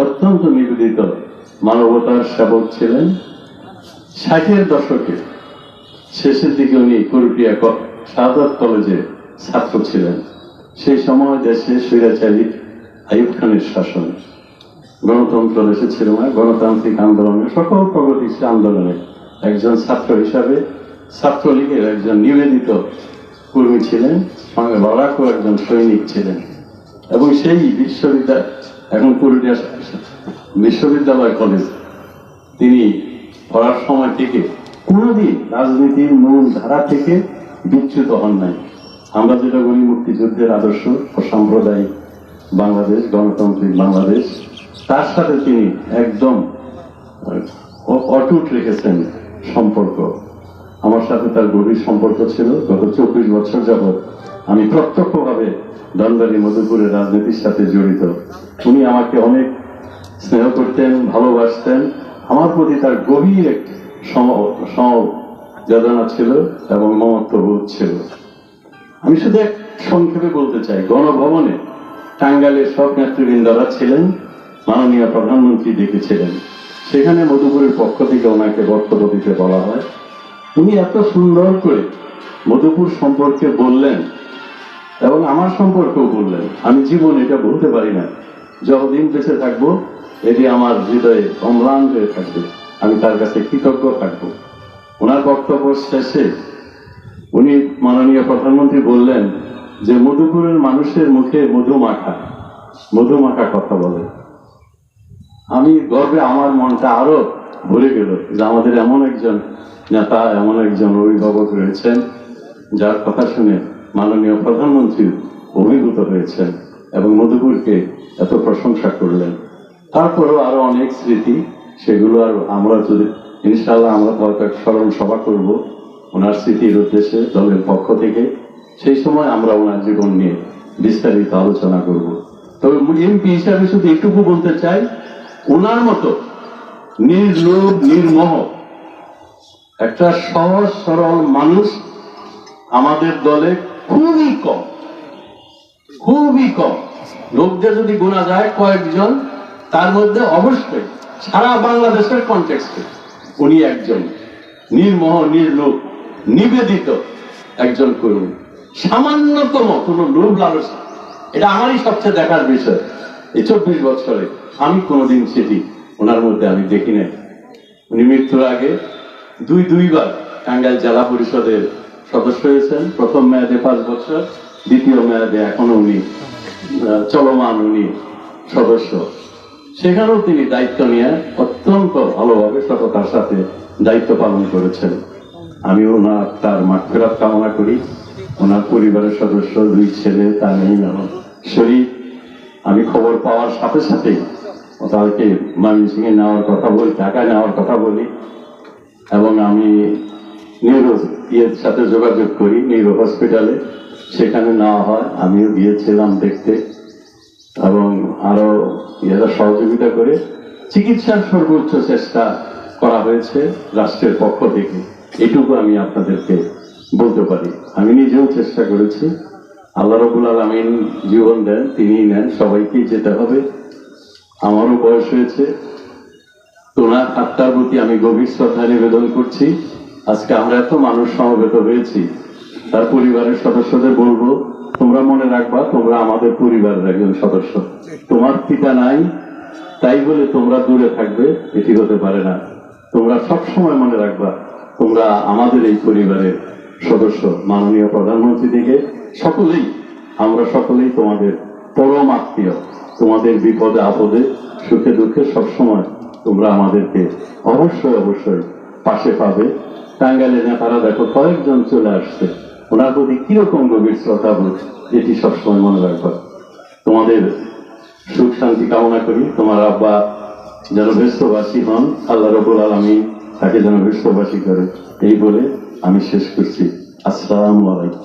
অত্যন্ত নিবেদিত মানবতার সেবক ছিলেন। ষাটের দশকে শেষের দিকে উনি কুরুটিয়া সাদত কলেজে ছাত্র ছিলেন। সেই সময় দেশে স্বৈরাচারী আইব খানের শাসন। গণতন্ত্র দেশে ছিল না, গণতান্ত্রিক আন্দোলনে, সকল প্রগতিশীল আন্দোলনে একজন ছাত্র হিসাবে ছাত্রলীগের একজন নিবেদিত কর্মী ছিলেন, সঙ্গে লড়াকু একজন সৈনিক ছিলেন। এবং সেই বিশ্ববিদ্যালয় এখন পুরুলিয়া বিশ্ববিদ্যালয় কলেজ তিনি পড়ার সময় থেকে কোনোদিন রাজনীতির মূল ধারা থেকে বিচ্যুত হন নাই। আমরা যেটা বলি, মুক্তিযুদ্ধের আদর্শ ও সাম্প্রদায়িক বাংলাদেশ, গণতান্ত্রিক বাংলাদেশ, তার সাথে তিনি একদম অটুট রেখেছেন সম্পর্ক। আমার সাথে তার গভীর সম্পর্ক ছিল। গত চব্বিশ বছর যাবৎ আমি প্রত্যক্ষভাবে দণ্ডারি মধুপুরের রাজনীতির সাথে জড়িত। উনি আমাকে অনেক স্নেহ করতেন, ভালোবাসতেন। আমার প্রতি তার গভীর এক সম- সমবেদনা ছিল এবং মমত্ববোধ ছিল। আমি শুধু এক সংক্ষেপে বলতে চাই, গণভবনে টাঙ্গাইলের সব নেতৃবৃন্দরা ছিলেন, মাননীয় প্রধানমন্ত্রী ডেকেছিলেন। সেখানে মধুপুরের পক্ষ থেকে ওনাকে বক্তব্য দিতে বলা হয়। উনি এত সুন্দর করে মধুপুর সম্পর্কে বললেন এবং আমার সম্পর্কেও বললেন। আমি জীবন এটা বলতে পারি না। যতদিন বেঁচে থাকব, এটি আমার হৃদয়ে অম্লান হয়ে থাকবে। আমি তার কাছে কৃতজ্ঞ থাকব। ওনার বক্তব্য শেষে উনি মাননীয় প্রধানমন্ত্রী বললেন যে, মধুপুরের মানুষের মুখে মধু মাখা মধু মাখা কথা বলে। আমি গর্বে আমার মনটা আরও ভরে গেল যে আমাদের এমন একজন নেতা এমন একজন অভিভাবক রয়েছেন, যার কথা শুনে মাননীয় প্রধানমন্ত্রী অভিভূত হয়েছেন এবং মধুপুরকে এত প্রশংসা করলেন। তারপরেও আরও অনেক স্মৃতি, সেগুলো আর আমরা যদি ইনশাল্লাহ আমরা হয়তো স্মরণ সভা করব ওনার স্মৃতির উদ্দেশ্যে দলের পক্ষ থেকে। সেই সময় আমরা ওনার জীবন নিয়ে বিস্তারিত আলোচনা করব। তবে এমপি হিসাবে শুধু এটুকু বলতে চাই, ওনার মতো নির্লোভ, নির্মোহ একটা সহজ, সরল মানুষ আমাদের দলে খুবই কম। খুবই কম। লোকদের যদি গোনা যায় কয়েকজন, তার মধ্যে অবশ্যই সারা বাংলাদেশের কনটেক্সটে উনি একজন নির্মোহ, নির্লোভ, নিবেদিত একজন করুন। সামান্যতম কোনো লোভ লালসা এটা আমারই সবচেয়ে দেখার বিষয়। এই চব্বিশ বছরে আমি কোনোদিন সেটি ওনার মধ্যে আমি দেখি নাই। উনি মৃত্যুর আগে দুই দুইবার টাঙ্গাইল জেলা পরিষদের সদস্য হয়েছেন। প্রথম মেয়াদে পাঁচ বছর, দ্বিতীয় মেয়াদে এখনও উনি চলমান উনি সদস্য। সেখানেও তিনি দায়িত্ব নিয়ে অত্যন্ত ভালোভাবে সততার সাথে দায়িত্ব পালন করেছেন। আমি ওনার, তার মাঠফেরাত কামনা করি। ওনার পরিবারের সদস্য, দুই ছেলে, তার নেই শরীর আমি খবর পাওয়ার সাথে সাথে তাদেরকে ময়মনসিংহে নেওয়ার কথা বলি, ঢাকায় নেওয়ার কথা বলি। এবং আমি নিউরো ইয়ের সাথে যোগাযোগ করি নিউরো হসপিটালে সেখানে নেওয়া হয়, আমিও গিয়েছিলাম দেখতে। এবং আরও ইয়েরা সহযোগিতা করে চিকিৎসার সর্বোচ্চ চেষ্টা করা হয়েছে রাষ্ট্রের পক্ষ থেকে। এটুকু আমি আপনাদেরকে বলতে পারি। আমি নিজেও চেষ্টা করেছি। আল্লাহ রবুল আলমিন জীবন দেন তিনি নেন, সবাইকেই যেতে হবে। আমারও বয়স হয়েছে। আত্মার প্রতি আমি গভীর শ্রদ্ধা নিবেদন করছি। আজকে আমরা এত মানুষ সমবেত হয়েছি। তার পরিবারের সদস্যদের বলব, তোমরা মনে রাখবা, তোমরা আমাদের পরিবারের একজন সদস্য। তোমার পিতা নাই, তাই বলে তোমরা দূরে থাকবে, এটি হতে পারে না। তোমরা সব সময় মনে রাখবা, তোমরা আমাদের এই পরিবারের সদস্য। মাননীয় প্রধানমন্ত্রী থেকে সকলেই, আমরা সকলেই তোমাদের পরম আত্মীয়। তোমাদের বিপদে, আপদে, সুখে দুঃখে সবসময় তোমরা আমাদেরকে অবশ্যই অবশ্যই পাশে পাবে। টাঙ্গাইলের নেতারা দেখো, কয়েকজন চলে আসছে। ওনার প্রতি কীরকম গভীর শ্রদ্ধা বোধ, এটি সবসময় মনে রাখবা। তোমাদের সুখ শান্তি কামনা করি। তোমার আব্বা যেন ব্যস্তবাসী হন, আল্লাহ রবুল আলমী তাকে যেন ব্যস্তবাসী করে। এই বলে আমি শেষ করছি। আসসালামু আলাইকুম।